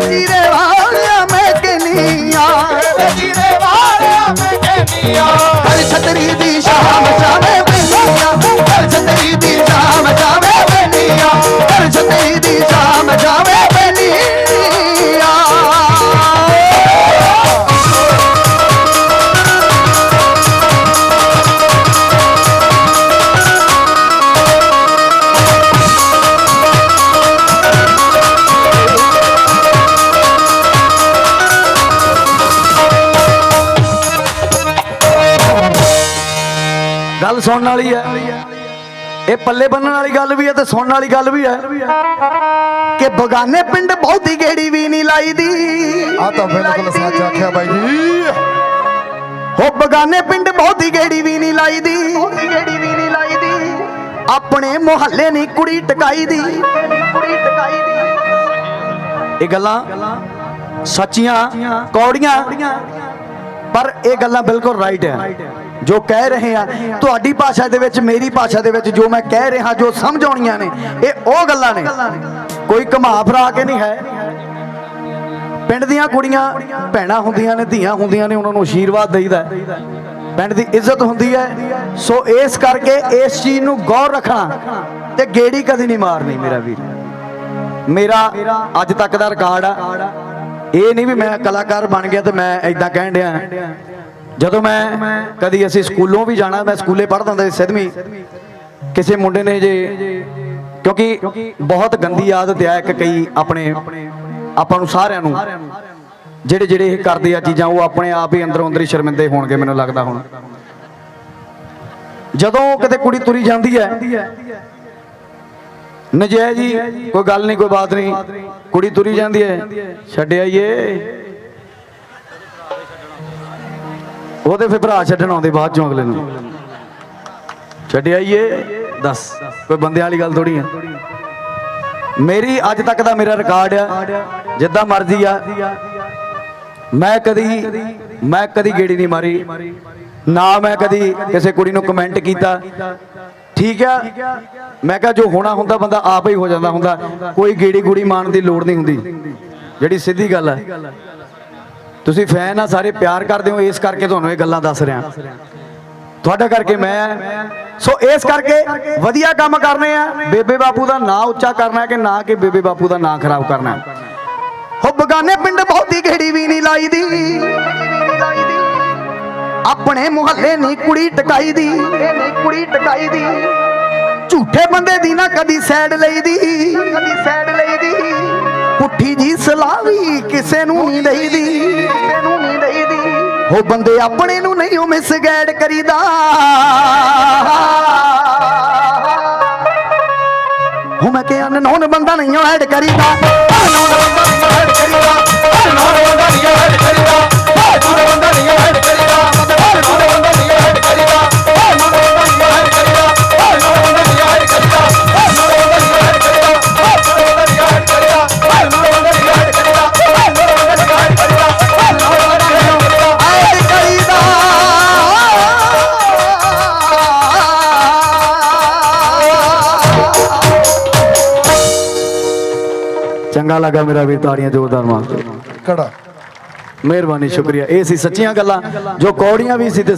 tire ਗੱਲ ਸੁਣਨ ਵਾਲੀ ਹੈ। ਇਹ ਪੱਲੇ ਬੰਨਣ ਵਾਲੀ ਗੱਲ ਵੀ ਹੈ ਤੇ ਸੁਣਨ ਵਾਲੀ ਗੱਲ ਵੀ ਹੈ। ਕਿ ਬਗਾਨੇ ਪਿੰਡ ਬਹੁਤੀ ਗੇੜੀ ਵੀ ਨਹੀਂ ਲਾਈਦੀ। ਆ ਤਾਂ ਬਿਲਕੁਲ ਸੱਚ ਆਖਿਆ ਬਾਈ ਜੀ। ਹੋ ਬਗਾਨੇ ਪਿੰਡ ਬਹੁਤੀ ਗੇੜੀ ਵੀ ਨਹੀਂ ਲਾਈਦੀ। ਬਹੁਤੀ ਗੇੜੀ ਵੀ ਨਹੀਂ ਲਾਈਦੀ। ਆਪਣੇ ਮੁਹੱਲੇ ਨਹੀਂ ਕੁੜੀ ਟਕਾਈ ਦੀ ਕੁੜੀ ਟਕਾਈ ਦੀ ਇਹ ਗੱਲਾਂ ਸੱਚੀਆਂ ਕੌੜੀਆਂ ਪਰ ਇਹ ਗੱਲਾਂ ਬਿਲਕੁਲ ਰਾਈਟ ਹੈ। ਜੋ ਕਹਿ ਰਹੇ ਆ, ਤੁਹਾਡੀ ਭਾਸ਼ਾ ਦੇ ਵਿੱਚ, ਮੇਰੀ ਭਾਸ਼ਾ ਦੇ ਵਿੱਚ ਜੋ ਮੈਂ ਕਹਿ ਰਿਹਾ, ਜੋ ਸਮਝ ਆਉਣੀਆਂ ਨੇ, ਇਹ ਉਹ ਗੱਲਾਂ ਨੇ। ਕੋਈ ਘਮਾ ਫਰਾ ਕੇ ਨਹੀਂ ਹੈ। ਪਿੰਡ ਦੀਆਂ ਕੁੜੀਆਂ ਭੈਣਾਂ ਹੁੰਦੀਆਂ ਨੇ, ਧੀਆਂ ਹੁੰਦੀਆਂ ਨੇ, ਉਹਨਾਂ ਨੂੰ ਆਸ਼ੀਰਵਾਦ ਦੇਈਦਾ ਪਿੰਡ ਦੀ ਇੱਜ਼ਤ ਹੁੰਦੀ ਹੈ। ਸੋ ਇਸ ਕਰਕੇ ਇਸ ਚੀਜ਼ ਨੂੰ ਗੌਰ ਰੱਖਣਾ ਤੇ ਗੇੜੀ ਕਦੀ ਨਹੀਂ ਮਾਰਨੀ, ਮੇਰਾ ਵੀਰ। ਮੇਰਾ ਅੱਜ ਤੱਕ ਦਾ ਰਿਕਾਰਡ ਆ। ਇਹ ਨਹੀਂ ਵੀ ਮੈਂ ਕਲਾਕਾਰ ਬਣ ਗਿਆ ਤੇ ਮੈਂ ਐਦਾਂ ਕਹਿਣ ਡਿਆ। ਜਦੋਂ ਮੈਂ ਕਦੀ ਅਸੀਂ ਸਕੂਲੋਂ ਵੀ ਜਾਣਾ, ਮੈਂ ਸਕੂਲੇ ਪੜ੍ਹਦਾ ਹੁੰਦਾ ਸੀ ਸਿੱਧਵੀਂ ਕਿਸੇ ਮੁੰਡੇ ਨੇ ਜੇ ਕਿਉਂਕਿ ਬਹੁਤ ਗੰਦੀ ਆਦਤ ਆ ਇੱਕ ਕਈ ਆਪਣੇ ਆਪਾਂ ਨੂੰ ਸਾਰਿਆਂ ਨੂੰ। ਜਿਹੜੇ ਜਿਹੜੇ ਇਹ ਕਰਦੇ ਆ ਚੀਜ਼ਾਂ, ਉਹ ਆਪਣੇ ਆਪ ਹੀ ਅੰਦਰੋਂ ਅੰਦਰ ਹੀ ਸ਼ਰਮਿੰਦੇ ਹੋਣਗੇ ਮੈਨੂੰ ਲੱਗਦਾ ਹੁਣ। ਜਦੋਂ ਕਿਤੇ ਕੁੜੀ ਤੁਰੀ ਜਾਂਦੀ ਹੈ, ਨਜਾਇਜ਼ ਜੀ ਕੋਈ ਗੱਲ ਨਹੀਂ, ਕੋਈ ਬਾਤ ਨਹੀਂ। ਕੁੜੀ ਤੁਰੀ ਜਾਂਦੀ ਹੈ ਛੱਡਿਆ ਆਈਏ। ਉਹਦੇ ਫਿਰ ਭਰਾ ਛੱਡਣ ਆਉਂਦੇ ਬਾਅਦ ਚੋਂ ਅਗਲੇ ਨੂੰ। ਛੱਡ ਆਈਏ? ਦੱਸ, ਕੋਈ ਬੰਦਿਆਂ ਵਾਲੀ ਗੱਲ ਥੋੜੀ ਆ। ਮੇਰੀ ਅੱਜ ਤੱਕ ਦਾ ਮੇਰਾ ਰਿਕਾਰਡ ਆ, ਜਿੱਦਾਂ ਮਰਜ਼ੀ ਆ। ਮੈਂ ਕਦੀ ਮੈਂ ਕਦੀ ਗੇੜੀ ਨਹੀਂ ਮਾਰੀ। ਨਾ ਮੈਂ ਕਦੀ ਕਿਸੇ ਕੁੜੀ ਨੂੰ ਕਮੈਂਟ ਕੀਤਾ। ਠੀਕ ਆ? ਮੈਂ ਕਿਹਾ ਜੋ ਹੋਣਾ ਹੁੰਦਾ ਬੰਦਾ ਆਪ ਹੀ ਹੋ ਜਾਂਦਾ ਹੁੰਦਾ। ਕੋਈ ਗੇੜੀ ਗੂੜੀ ਮਾਰਨ ਦੀ ਲੋੜ ਨਹੀਂ ਹੁੰਦੀ। ਜਿਹੜੀ ਸਿੱਧੀ ਗੱਲ ਹੈ ਤੁਸੀਂ ਫੈਨ ਆ, ਸਾਰੇ ਪਿਆਰ ਕਰਦੇ ਹੋ, ਇਸ ਕਰਕੇ ਤੁਹਾਨੂੰ ਇਹ ਗੱਲਾਂ ਦੱਸ ਰਿਹਾ। ਤੁਹਾਡਾ ਕਰਕੇ ਮੈਂ ਸੋ ਇਸ ਕਰਕੇ ਵਧੀਆ ਕੰਮ ਕਰਨੇ ਆ। ਬੇਬੇ ਬਾਪੂ ਦਾ ਨਾਂ ਉੱਚਾ ਕਰਨਾ ਕਿ ਨਾ ਕਿ ਬੇਬੇ ਬਾਪੂ ਦਾ ਨਾਂ ਖਰਾਬ ਕਰਨਾ। ਹੈ। ਹੋ ਬਗਾਨੇ ਪਿੰਡ ਬਹੁਤੀ ਘੇੜੀ ਵੀ ਨਹੀਂ ਲਾਈ ਦੀ ਆਪਣੇ ਮੁਹੱਲੇ ਨਹੀਂ ਕੁੜੀ ਟਕਾਈ ਦੀ ਕੁੜੀ ਟਕਾਈ ਦੀ ਝੂਠੇ ਬੰਦੇ ਦੀ ਨਾ ਕਦੀ ਸਾਈਡ ਲਈਦੀ। ਕਦੀ ਸਾਈਡ ਲਈਦੀ ਪੁੱਠੀ ਜੀ ਸਲਾਹ ਵੀ ਕਿਸੇ ਨੂੰ ਨਹੀਂ ਲਈ ਦੀ ਉਹ ਬੰਦੇ ਆਪਣੇ ਨੂੰ ਨਹੀਂ ਉਹ ਮਿਸਗਾਈਡ ਕਰੀਦਾ। ਹੋ ਮੈਂ ਕਿਹਾ ਅਨਨੋਨ ਬੰਦਾ ਨਹੀਂ ਉਹ ਐਡ ਕਰੀਦਾ। ਅਨਨੋਨ ਚੰਗਾ ਲੱਗਾ ਮੇਰਾ ਵੀਰ ਤਾੜੀਆਂ ਜ਼ੋਰਦਾਰ ਮਾਰ। ਕੜਾ ਮਿਹਰਬਾਨੀ ਸ਼ੁਕਰੀਆ। ਇਹ ਸੀ ਸੱਚੀਆਂ ਗੱਲਾਂ ਜੋ ਕੌੜੀਆਂ ਵੀ ਸੀ ਤੇ